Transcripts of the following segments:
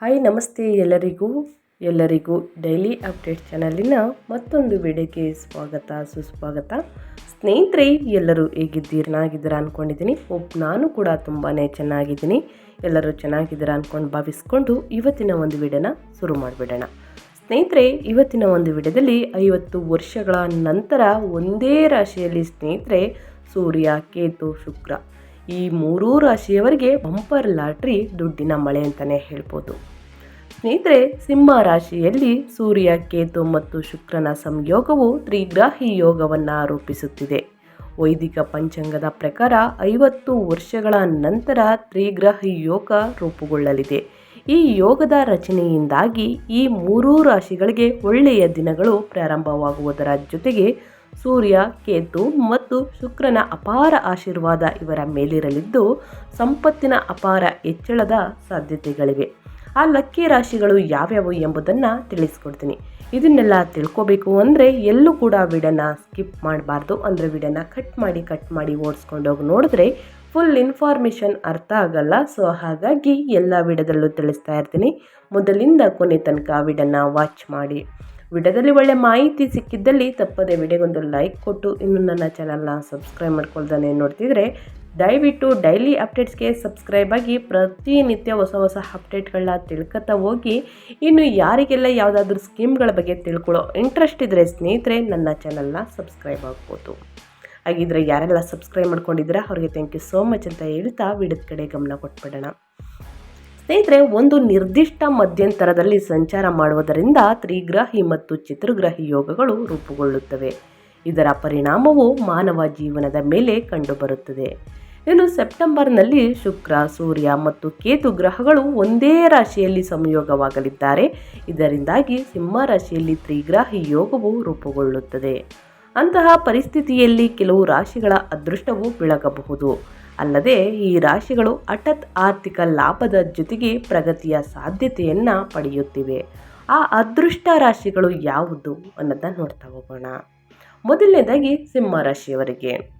Hi ನಮಸ್ತೆ ಎಲ್ಲರಿಗೂ. ಎಲ್ಲರಿಗೂ ಡೈಲಿ ಅಪ್ಡೇಟ್ ಚಾನಲಿನ ಮತ್ತೊಂದು ವಿಡಿಯೋಗೆ ಸ್ವಾಗತ, ಸುಸ್ವಾಗತ. ಸ್ನೇಹಿತರೆ, ಎಲ್ಲರೂ ಹೇಗಿದ್ದೀರಿ? ಚೆನ್ನಾಗಿದ್ದೀರಾ ಅಂದ್ಕೊಂಡಿದ್ದೀನಿ ಒಬ್ಬ ನಾನು ಕೂಡ ತುಂಬಾ ಚೆನ್ನಾಗಿದ್ದೀನಿ. ಎಲ್ಲರೂ ಚೆನ್ನಾಗಿದ್ದೀರಾ ಅಂದ್ಕೊಂಡು ಭಾವಿಸ್ಕೊಂಡು ಇವತ್ತಿನ ಒಂದು ವಿಡಿಯೋನ ಶುರು ಮಾಡಿಬಿಡೋಣ. ಸ್ನೇಹಿತರೆ, ಇವತ್ತಿನ ಒಂದು ವಿಡಿಯೋದಲ್ಲಿ ಐವತ್ತು ವರ್ಷಗಳ ನಂತರ ಒಂದೇ ರಾಶಿಯಲ್ಲಿ ಸ್ನೇಹಿತರೆ ಸೂರ್ಯ, ಕೇತು, ಶುಕ್ರ. ಈ ಮೂರೂ ರಾಶಿಯವರಿಗೆ ಬಂಪರ್ ಲಾಟ್ರಿ ದುಡ್ಡಿನ ಮಳೆ ಅಂತಲೇ ಹೇಳ್ಬೋದು. ಸ್ನೇಹಿತರೆ, ಸಿಂಹ ರಾಶಿಯಲ್ಲಿ ಸೂರ್ಯ, ಕೇತು ಮತ್ತು ಶುಕ್ರನ ಸಂಯೋಗವು ತ್ರಿಗ್ರಾಹಿ ಯೋಗವನ್ನು ರೂಪಿಸುತ್ತಿದೆ. ವೈದಿಕ ಪಂಚಾಂಗದ ಪ್ರಕಾರ ಐವತ್ತು ವರ್ಷಗಳ ನಂತರ ತ್ರಿಗ್ರಾಹಿ ಯೋಗ ರೂಪುಗೊಳ್ಳಲಿದೆ. ಈ ಯೋಗದ ರಚನೆಯಿಂದಾಗಿ ಈ ಮೂರೂ ರಾಶಿಗಳಿಗೆ ಒಳ್ಳೆಯ ದಿನಗಳು ಪ್ರಾರಂಭವಾಗುವುದರ ಜೊತೆಗೆ ಸೂರ್ಯ, ಕೇತು ಮತ್ತು ಶುಕ್ರನ ಅಪಾರ ಆಶೀರ್ವಾದ ಇವರ ಮೇಲಿರಲಿದ್ದು, ಸಂಪತ್ತಿನ ಅಪಾರ ಹೆಚ್ಚಳದ ಸಾಧ್ಯತೆಗಳಿವೆ. ಆ ಲಕ್ಕಿ ರಾಶಿಗಳು ಯಾವ್ಯಾವು ಎಂಬುದನ್ನು ತಿಳಿಸ್ಕೊಡ್ತೀನಿ. ಇದನ್ನೆಲ್ಲ ತಿಳ್ಕೋಬೇಕು ಅಂದರೆ ಎಲ್ಲೂ ಕೂಡ ವಿಡನ್ನ ಸ್ಕಿಪ್ ಮಾಡಬಾರ್ದು. ಅಂದರೆ ವಿಡನ್ನ ಕಟ್ ಮಾಡಿ ಕಟ್ ಮಾಡಿ ಓಡಿಸ್ಕೊಂಡೋಗಿ ನೋಡಿದ್ರೆ ಫುಲ್ ಇನ್ಫಾರ್ಮೇಷನ್ ಅರ್ಥ ಆಗಲ್ಲ. ಸೊ, ಹಾಗಾಗಿ ಎಲ್ಲ ವಿಡದಲ್ಲೂ ತಿಳಿಸ್ತಾ ಇರ್ತೀನಿ. ಮೊದಲಿಂದ ಕೊನೆ ತನಕ ವಿಡನ್ನು ವಾಚ್ ಮಾಡಿ. ವಿಡಿಯೋದಲ್ಲಿ ಒಳ್ಳೆ ಮಾಹಿತಿ ಸಿಕ್ಕಿದ್ದಲ್ಲಿ ತಪ್ಪದೆ ವಿಡಿಯೋಗೊಂದು ಲೈಕ್ ಕೊಟ್ಟು ಇನ್ನು ನನ್ನ ಚಾನಲ್ನ ಸಬ್ಸ್ಕ್ರೈಬ್ ಮಾಡ್ಕೊಳ್ದಾನೆ ನೋಡ್ತಿದ್ರೆ ದಯವಿಟ್ಟು ಡೈಲಿ ಅಪ್ಡೇಟ್ಸ್ಗೆ ಸಬ್ಸ್ಕ್ರೈಬ್ ಆಗಿ ಪ್ರತಿನಿತ್ಯ ಹೊಸ ಹೊಸ ಅಪ್ಡೇಟ್ಗಳನ್ನ ತಿಳ್ಕೊತಾ ಹೋಗಿ. ಇನ್ನು ಯಾರಿಗೆಲ್ಲ ಯಾವುದಾದ್ರೂ ಸ್ಕೀಮ್ಗಳ ಬಗ್ಗೆ ತಿಳ್ಕೊಳ್ಳೋ ಇಂಟ್ರೆಸ್ಟ್ ಇದ್ದರೆ ಸ್ನೇಹಿತರೆ ನನ್ನ ಚಾನಲ್ನ ಸಬ್ಸ್ಕ್ರೈಬ್ ಆಗ್ಬೋದು. ಹಾಗಿದ್ರೆ ಯಾರೆಲ್ಲ ಸಬ್ಸ್ಕ್ರೈಬ್ ಮಾಡ್ಕೊಂಡಿದ್ದೀರಾ ಅವ್ರಿಗೆ ಥ್ಯಾಂಕ್ ಯು ಸೋ ಮಚ್ ಅಂತ ಹೇಳ್ತಾ ವಿಡಿಯೋದ ಕಡೆ ಗಮನ ಕೊಟ್ಬಿಡೋಣ. ಸ್ನೇಹಿತರೆ, ಒಂದು ನಿರ್ದಿಷ್ಟ ಮಧ್ಯಂತರದಲ್ಲಿ ಸಂಚಾರ ಮಾಡುವುದರಿಂದ ತ್ರಿಗ್ರಾಹಿ ಮತ್ತು ಚಿತ್ರಗ್ರಹಿ ಯೋಗಗಳು ರೂಪುಗೊಳ್ಳುತ್ತವೆ. ಇದರ ಪರಿಣಾಮವು ಮಾನವ ಜೀವನದ ಮೇಲೆ ಕಂಡುಬರುತ್ತದೆ. ಇನ್ನು ಸೆಪ್ಟೆಂಬರ್ನಲ್ಲಿ ಶುಕ್ರ, ಸೂರ್ಯ ಮತ್ತು ಕೇತು ಗ್ರಹಗಳು ಒಂದೇ ರಾಶಿಯಲ್ಲಿ ಸಂಯೋಗವಾಗಲಿದ್ದಾರೆ. ಇದರಿಂದಾಗಿ ಸಿಂಹ ರಾಶಿಯಲ್ಲಿ ತ್ರಿಗ್ರಾಹಿ ಯೋಗವು ರೂಪುಗೊಳ್ಳುತ್ತದೆ. ಅಂತಹ ಪರಿಸ್ಥಿತಿಯಲ್ಲಿ ಕೆಲವು ರಾಶಿಗಳ ಅದೃಷ್ಟವು ಬೆಳಗಬಹುದು. ಅಲ್ಲದೆ ಈ ರಾಶಿಗಳು ಹಠತ್ ಆರ್ಥಿಕ ಲಾಭದ ಜೊತೆಗೆ ಪ್ರಗತಿಯ ಸಾಧ್ಯತೆಯನ್ನು ಪಡೆಯುತ್ತಿವೆ. ಆ ಅದೃಷ್ಟ ರಾಶಿಗಳು ಯಾವುದು ಅನ್ನೋದನ್ನು ನೋಡ್ತಾ ಹೋಗೋಣ. ಮೊದಲನೇದಾಗಿ ಸಿಂಹ ರಾಶಿಯವರಿಗೆ.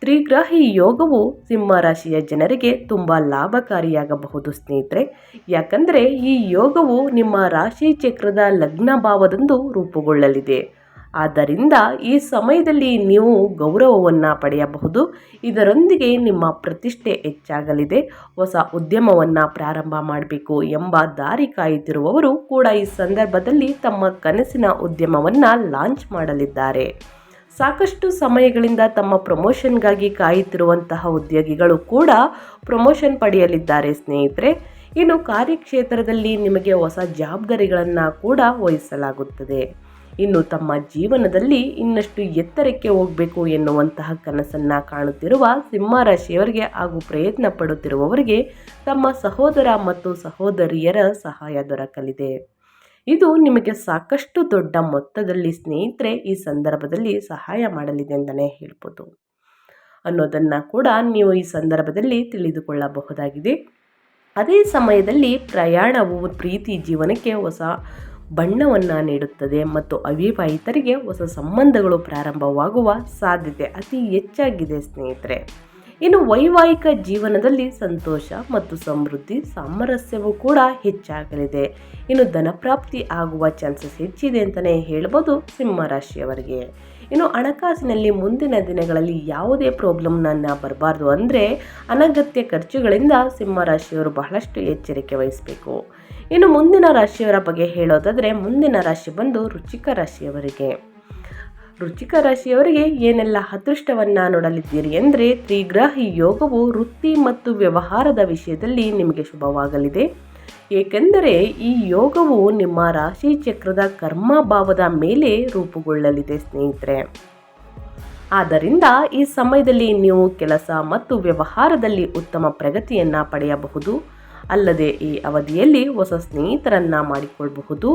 ತ್ರಿಗ್ರಾಹಿ ಯೋಗವು ಸಿಂಹ ರಾಶಿಯ ಜನರಿಗೆ ತುಂಬ ಲಾಭಕಾರಿಯಾಗಬಹುದು ಸ್ನೇಹಿತರೆ. ಯಾಕಂದರೆ ಈ ಯೋಗವು ನಿಮ್ಮ ರಾಶಿ ಚಕ್ರದ ಲಗ್ನ ಭಾವದಂದು ರೂಪುಗೊಳ್ಳಲಿದೆ. ಆದ್ದರಿಂದ ಈ ಸಮಯದಲ್ಲಿ ನೀವು ಗೌರವವನ್ನು ಪಡೆಯಬಹುದು. ಇದರೊಂದಿಗೆ ನಿಮ್ಮ ಪ್ರತಿಷ್ಠೆ ಹೆಚ್ಚಾಗಲಿದೆ. ಹೊಸ ಉದ್ಯಮವನ್ನು ಪ್ರಾರಂಭ ಮಾಡಬೇಕು ಎಂಬ ದಾರಿ ಕಾಯುತ್ತಿರುವವರು ಕೂಡ ಈ ಸಂದರ್ಭದಲ್ಲಿ ತಮ್ಮ ಕನಸಿನ ಉದ್ಯಮವನ್ನು ಲಾಂಚ್ ಮಾಡಲಿದ್ದಾರೆ. ಸಾಕಷ್ಟು ಸಮಯಗಳಿಂದ ತಮ್ಮ ಪ್ರಮೋಷನ್ಗಾಗಿ ಕಾಯುತ್ತಿರುವಂತಹ ಉದ್ಯೋಗಿಗಳು ಕೂಡ ಪ್ರಮೋಷನ್ ಪಡೆಯಲಿದ್ದಾರೆ ಸ್ನೇಹಿತರೆ. ಇನ್ನು ಕಾರ್ಯಕ್ಷೇತ್ರದಲ್ಲಿ ನಿಮಗೆ ಹೊಸ ಜವಾಬ್ದಾರಿಗಳನ್ನು ಕೂಡ ವಹಿಸಲಾಗುತ್ತದೆ. ಇನ್ನು ತಮ್ಮ ಜೀವನದಲ್ಲಿ ಇನ್ನಷ್ಟು ಎತ್ತರಕ್ಕೆ ಹೋಗಬೇಕು ಎನ್ನುವಂತಹ ಕನಸನ್ನು ಕಾಣುತ್ತಿರುವ ಸಿಂಹ ರಾಶಿಯವರಿಗೆ ಹಾಗೂ ಪ್ರಯತ್ನ ಪಡುತ್ತಿರುವವರಿಗೆ ತಮ್ಮ ಸಹೋದರ ಮತ್ತು ಸಹೋದರಿಯರ ಸಹಾಯ ದೊರಕಲಿದೆ. ಇದು ನಿಮಗೆ ಸಾಕಷ್ಟು ದೊಡ್ಡ ಮೊತ್ತದಲ್ಲಿ ಸ್ನೇಹಿತರೆ ಈ ಸಂದರ್ಭದಲ್ಲಿ ಸಹಾಯ ಮಾಡಲಿದೆ ಅಂತಲೇ ಹೇಳ್ಬೋದು. ಅನ್ನೋದನ್ನು ಕೂಡ ನೀವು ಈ ಸಂದರ್ಭದಲ್ಲಿ ತಿಳಿದುಕೊಳ್ಳಬಹುದಾಗಿದೆ. ಅದೇ ಸಮಯದಲ್ಲಿ ಪ್ರಯಾಣವು ಪ್ರೀತಿ ಜೀವನಕ್ಕೆ ಹೊಸ ಬಣ್ಣವನ್ನು ನೀಡುತ್ತದೆ ಮತ್ತು ಅವಿವಾಹಿತರಿಗೆ ಹೊಸ ಸಂಬಂಧಗಳು ಪ್ರಾರಂಭವಾಗುವ ಸಾಧ್ಯತೆ ಅತಿ ಹೆಚ್ಚಾಗಿದೆ, ಸ್ನೇಹಿತರೆ. ಇನ್ನು ವೈವಾಹಿಕ ಜೀವನದಲ್ಲಿ ಸಂತೋಷ ಮತ್ತು ಸಮೃದ್ಧಿ ಸಾಮರಸ್ಯವೂ ಕೂಡ ಹೆಚ್ಚಾಗಲಿದೆ. ಇನ್ನು ಧನಪ್ರಾಪ್ತಿ ಆಗುವ ಚಾನ್ಸಸ್ ಹೆಚ್ಚಿದೆ ಅಂತಲೇ ಹೇಳ್ಬೋದು ಸಿಂಹ ರಾಶಿಯವರಿಗೆ. ಇನ್ನು ಹಣಕಾಸಿನಲ್ಲಿ ಮುಂದಿನ ದಿನಗಳಲ್ಲಿ ಯಾವುದೇ ಪ್ರಾಬ್ಲಮ್ನನ್ನು ಬರಬಾರ್ದು ಅಂದರೆ ಅನಗತ್ಯ ಖರ್ಚುಗಳಿಂದ ಸಿಂಹ ರಾಶಿಯವರು ಬಹಳಷ್ಟು ಎಚ್ಚರಿಕೆ ವಹಿಸಬೇಕು. ಇನ್ನು ಮುಂದಿನ ರಾಶಿಯವರ ಬಗ್ಗೆ ಹೇಳೋದಾದರೆ ಮುಂದಿನ ರಾಶಿ ಬಂದು ರುಚಿಕ ರಾಶಿಯವರಿಗೆ. ರುಚಿಕ ರಾಶಿಯವರಿಗೆ ಏನೆಲ್ಲ ಅದೃಷ್ಟವನ್ನು ನೋಡಲಿದ್ದೀರಿ ಎಂದರೆ ತ್ರಿಗ್ರಾಹಿ ಯೋಗವು ವೃತ್ತಿ ಮತ್ತು ವ್ಯವಹಾರದ ವಿಷಯದಲ್ಲಿ ನಿಮಗೆ ಶುಭವಾಗಲಿದೆ. ಏಕೆಂದರೆ ಈ ಯೋಗವು ನಿಮ್ಮ ರಾಶಿ ಚಕ್ರದ ಕರ್ಮ ಭಾವದ ಮೇಲೆ ರೂಪುಗೊಳ್ಳಲಿದೆ ಸ್ನೇಹಿತರೆ. ಆದ್ದರಿಂದ ಈ ಸಮಯದಲ್ಲಿ ನೀವು ಕೆಲಸ ಮತ್ತು ವ್ಯವಹಾರದಲ್ಲಿ ಉತ್ತಮ ಪ್ರಗತಿಯನ್ನು ಪಡೆಯಬಹುದು. ಅಲ್ಲದೆ ಈ ಅವಧಿಯಲ್ಲಿ ಹೊಸ ಸ್ನೇಹಿತರನ್ನು ಮಾಡಿಕೊಳ್ಳಬಹುದು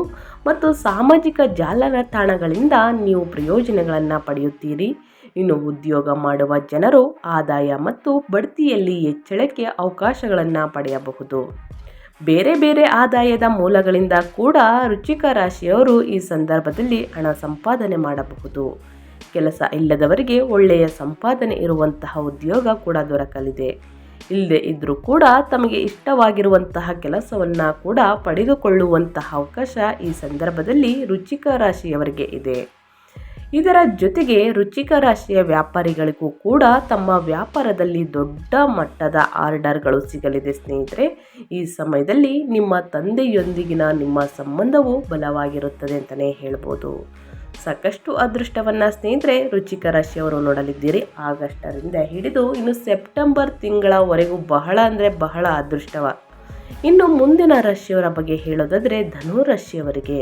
ಮತ್ತು ಸಾಮಾಜಿಕ ಜಾಲತಾಣಗಳಿಂದ ನೀವು ಪ್ರಯೋಜನಗಳನ್ನು ಪಡೆಯುತ್ತೀರಿ. ಇನ್ನು ಉದ್ಯೋಗ ಮಾಡುವ ಜನರು ಆದಾಯ ಮತ್ತು ಬಡ್ತಿಯಲ್ಲಿ ಹೆಚ್ಚಳಕ್ಕೆ ಅವಕಾಶಗಳನ್ನು ಪಡೆಯಬಹುದು. ಬೇರೆ ಬೇರೆ ಆದಾಯದ ಮೂಲಗಳಿಂದ ಕೂಡ ರುಚಿಕ ರಾಶಿಯವರು ಈ ಸಂದರ್ಭದಲ್ಲಿ ಹಣ ಸಂಪಾದನೆ ಮಾಡಬಹುದು. ಕೆಲಸ ಇಲ್ಲದವರಿಗೆ ಒಳ್ಳೆಯ ಸಂಪಾದನೆ ಇರುವಂತಹ ಉದ್ಯೋಗ ಕೂಡ ದೊರಕಲಿದೆ. ಇಲ್ಲದೆ ಇದ್ದರೂ ಕೂಡ ತಮಗೆ ಇಷ್ಟವಾಗಿರುವಂತಹ ಕೆಲಸವನ್ನು ಕೂಡ ಪಡೆದುಕೊಳ್ಳುವಂತಹ ಅವಕಾಶ ಈ ಸಂದರ್ಭದಲ್ಲಿ ರುಚಿಕ ರಾಶಿಯವರಿಗೆ ಇದೆ. ಇದರ ಜೊತೆಗೆ ರುಚಿಕ ರಾಶಿಯ ವ್ಯಾಪಾರಿಗಳಿಗೂ ಕೂಡ ತಮ್ಮ ವ್ಯಾಪಾರದಲ್ಲಿ ದೊಡ್ಡ ಮಟ್ಟದ ಆರ್ಡರ್ಗಳು ಸಿಗಲಿದೆ ಸ್ನೇಹಿತರೆ. ಈ ಸಮಯದಲ್ಲಿ ನಿಮ್ಮ ತಂದೆಯೊಂದಿಗಿನ ನಿಮ್ಮ ಸಂಬಂಧವು ಬಲವಾಗಿರುತ್ತದೆ ಅಂತಲೇ ಹೇಳ್ಬೋದು. ಸಾಕಷ್ಟು ಅದೃಷ್ಟವನ್ನು ಸ್ನೇಹಿತರೆ ರುಚಿಕ ರಾಶಿಯವರು ನೋಡಲಿದ್ದೀರಿ. ಆಗಸ್ಟರಿಂದ ಹಿಡಿದು ಇನ್ನು ಸೆಪ್ಟೆಂಬರ್ ತಿಂಗಳವರೆಗೂ ಬಹಳ ಅಂದರೆ ಬಹಳ ಅದೃಷ್ಟವ. ಇನ್ನು ಮುಂದಿನ ರಾಶಿಯವರ ಬಗ್ಗೆ ಹೇಳೋದಾದರೆ ಧನು ರಾಶಿಯವರಿಗೆ.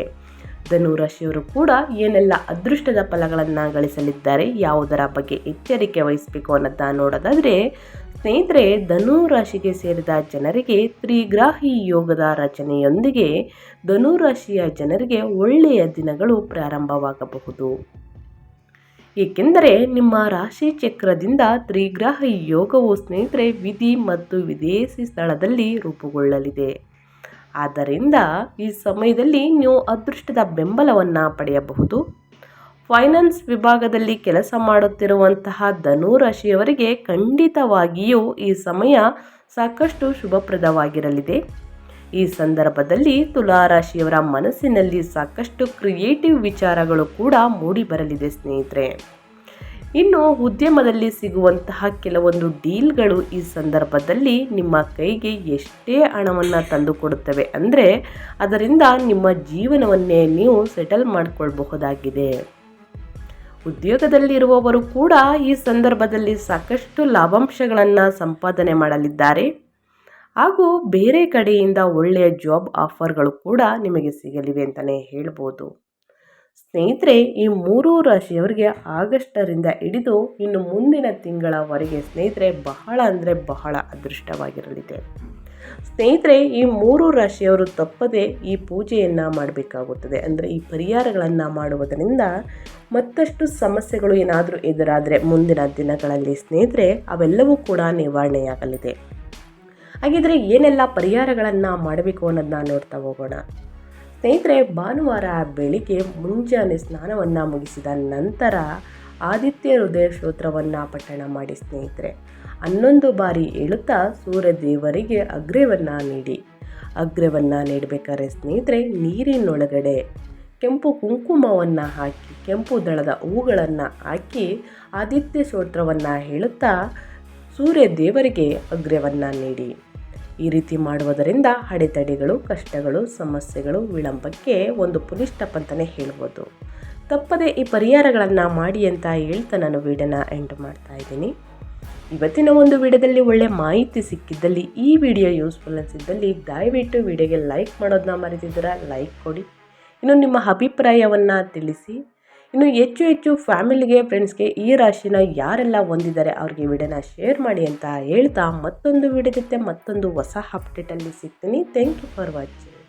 ಧನು ರಾಶಿಯವರು ಕೂಡ ಏನೆಲ್ಲ ಅದೃಷ್ಟದ ಫಲಗಳನ್ನು ಗಳಿಸಲಿದ್ದಾರೆ, ಯಾವುದರ ಬಗ್ಗೆ ಎಚ್ಚರಿಕೆ ವಹಿಸಬೇಕು ಅನ್ನೋದನ್ನ ನೋಡೋದಾದರೆ ಸ್ನೇಹಿತರೆ ಧನು ರಾಶಿಗೆ ಸೇರಿದ ಜನರಿಗೆ ತ್ರಿಗ್ರಾಹಿ ಯೋಗದ ರಚನೆಯೊಂದಿಗೆ ಧನು ರಾಶಿಯ ಜನರಿಗೆ ಒಳ್ಳೆಯ ದಿನಗಳು ಪ್ರಾರಂಭವಾಗಬಹುದು. ಏಕೆಂದರೆ, ನಿಮ್ಮ ರಾಶಿ ಚಕ್ರದಿಂದ ತ್ರಿಗ್ರಾಹಿ ಯೋಗವು ಸ್ನೇಹಿತರೆ ವಿಧಿ ಮತ್ತು ವಿದೇಶಿ ಸ್ಥಳದಲ್ಲಿ ರೂಪುಗೊಳ್ಳಲಿದೆ. ಆದ್ದರಿಂದ ಈ ಸಮಯದಲ್ಲಿ ನೀವು ಅದೃಷ್ಟದ ಬೆಂಬಲವನ್ನು ಪಡೆಯಬಹುದು. ಫೈನಾನ್ಸ್ ವಿಭಾಗದಲ್ಲಿ ಕೆಲಸ ಮಾಡುತ್ತಿರುವಂತಹ ಧನು ರಾಶಿಯವರಿಗೆ ಖಂಡಿತವಾಗಿಯೂ ಈ ಸಮಯ ಸಾಕಷ್ಟು ಶುಭಪ್ರದವಾಗಿರಲಿದೆ. ಈ ಸಂದರ್ಭದಲ್ಲಿ ತುಲಾರಾಶಿಯವರ ಮನಸ್ಸಿನಲ್ಲಿ ಸಾಕಷ್ಟು ಕ್ರಿಯೇಟಿವ್ ವಿಚಾರಗಳು ಕೂಡ ಮೂಡಿಬರಲಿದೆ ಸ್ನೇಹಿತರೆ. ಇನ್ನು ಉದ್ಯಮದಲ್ಲಿ ಸಿಗುವಂತಹ ಕೆಲವೊಂದು ಡೀಲ್ಗಳು ಈ ಸಂದರ್ಭದಲ್ಲಿ ನಿಮ್ಮ ಕೈಗೆ ಎಷ್ಟೇ ಹಣವನ್ನು ತಂದುಕೊಡುತ್ತವೆ ಅಂದರೆ ಅದರಿಂದ ನಿಮ್ಮ ಜೀವನವನ್ನೇ ನೀವು ಸೆಟಲ್ ಮಾಡಿಕೊಳ್ಬಹುದಾಗಿದೆ. ಉದ್ಯೋಗದಲ್ಲಿರುವವರು ಕೂಡ ಈ ಸಂದರ್ಭದಲ್ಲಿ ಸಾಕಷ್ಟು ಲಾಭಾಂಶಗಳನ್ನು ಸಂಪಾದನೆ ಮಾಡಲಿದ್ದಾರೆ. ಹಾಗೂ ಬೇರೆ ಕಡೆಯಿಂದ ಒಳ್ಳೆಯ ಜಾಬ್ ಆಫರ್ಗಳು ಕೂಡ ನಿಮಗೆ ಸಿಗಲಿವೆ ಅಂತಲೇ ಹೇಳ್ಬೋದು. ಸ್ನೇಹಿತರೆ, ಈ ಮೂರು ರಾಶಿಯವರಿಗೆ ಆಗಸ್ಟರಿಂದ ಹಿಡಿದು ಇನ್ನು ಮುಂದಿನ ತಿಂಗಳವರೆಗೆ ಸ್ನೇಹಿತರೆ, ಬಹಳ ಅಂದರೆ ಬಹಳ ಅದೃಷ್ಟವಾಗಿರಲಿದೆ. ಸ್ನೇಹಿತರೆ, ಈ ಮೂರು ರಾಶಿಯವರು ತಪ್ಪದೆ ಈ ಪೂಜೆಯನ್ನು ಮಾಡಬೇಕಾಗುತ್ತದೆ. ಅಂದರೆ ಈ ಪರಿಹಾರಗಳನ್ನು ಮಾಡುವುದರಿಂದ ಮತ್ತಷ್ಟು ಸಮಸ್ಯೆಗಳು ಏನಾದರೂ ಎದುರಾದರೆ ಮುಂದಿನ ದಿನಗಳಲ್ಲಿ ಸ್ನೇಹಿತರೆ, ಅವೆಲ್ಲವೂ ಕೂಡ ನಿವಾರಣೆಯಾಗಲಿದೆ. ಹಾಗಿದ್ರೆ ಏನೆಲ್ಲ ಪರಿಹಾರಗಳನ್ನು ಮಾಡಬೇಕು ಅನ್ನೋದನ್ನ ನೋಡ್ತಾ ಹೋಗೋಣ. ಸ್ನೇಹಿತರೆ, ಭಾನುವಾರ ಬೆಳಿಗ್ಗೆ ಮುಂಜಾನೆ ಸ್ನಾನವನ್ನು ಮುಗಿಸಿದ ನಂತರ ಆದಿತ್ಯ ಹೃದಯ ಸ್ತೋತ್ರವನ್ನು ಪಠಣ ಮಾಡಿ ಸ್ನೇಹಿತರೆ, ಹನ್ನೊಂದು ಬಾರಿ ಹೇಳುತ್ತಾ ಸೂರ್ಯ ದೇವರಿಗೆ ಅಗ್ರವನ್ನು ನೀಡಿ. ಅಗ್ರವನ್ನು ನೀಡಬೇಕಾದ್ರೆ ಸ್ನೇಹಿತರೆ, ನೀರಿನೊಳಗಡೆ ಕೆಂಪು ಕುಂಕುಮವನ್ನು ಹಾಕಿ, ಕೆಂಪು ದಳದ ಹೂಗಳನ್ನು ಹಾಕಿ ಆದಿತ್ಯ ಸ್ತೋತ್ರವನ್ನು ಹೇಳುತ್ತಾ ಸೂರ್ಯ ದೇವರಿಗೆ ಅಗ್ರವನ್ನು ನೀಡಿ. ಈ ರೀತಿ ಮಾಡುವುದರಿಂದ ಅಡೆತಡೆಗಳು, ಕಷ್ಟಗಳು, ಸಮಸ್ಯೆಗಳು, ವಿಳಂಬಕ್ಕೆ ಒಂದು ಪುನಿಷ್ಠ ಅಂತಲೇ ಹೇಳ್ಬೋದು. ತಪ್ಪದೆ ಈ ಪರಿಹಾರಗಳನ್ನು ಮಾಡಿ ಅಂತ ಹೇಳ್ತಾ ನಾನು ವೀಡಿಯೋನ ಎಂಡ್ ಮಾಡ್ತಾ ಇದ್ದೀನಿ. ಇವತ್ತಿನ ಒಂದು ವಿಡಿಯೋದಲ್ಲಿ ಒಳ್ಳೆ ಮಾಹಿತಿ ಸಿಕ್ಕಿದ್ದಲ್ಲಿ ಈ ವಿಡಿಯೋ ಯೂಸ್ಫುಲ್ ಅನಿಸಿದ್ದಲ್ಲಿ ದಯವಿಟ್ಟು ವಿಡಿಯೋಗೆ ಲೈಕ್ ಮಾಡೋದನ್ನ ಮರೆತಿದ್ದೀರಾ? ಲೈಕ್ ಕೊಡಿ. ಇನ್ನು ನಿಮ್ಮ ಅಭಿಪ್ರಾಯವನ್ನು ತಿಳಿಸಿ. ಇನ್ನು ಹೆಚ್ಚು ಹೆಚ್ಚು ಫ್ಯಾಮಿಲಿಗೆ ಫ್ರೆಂಡ್ಸ್ಗೆ ಈ ರಾಶಿನ ಯಾರೆಲ್ಲ ಹೊಂದಿದ್ದಾರೆ ಅವ್ರಿಗೆ ವಿಡಿಯೋನ ಶೇರ್ ಮಾಡಿ ಅಂತ ಹೇಳ್ತಾ ಮತ್ತೊಂದು ವಿಡಿಯೋ ಜೊತೆ ಮತ್ತೊಂದು ಹೊಸ ಅಪ್ಡೇಟಲ್ಲಿ ಸಿಗ್ತೀನಿ. Thank you for watching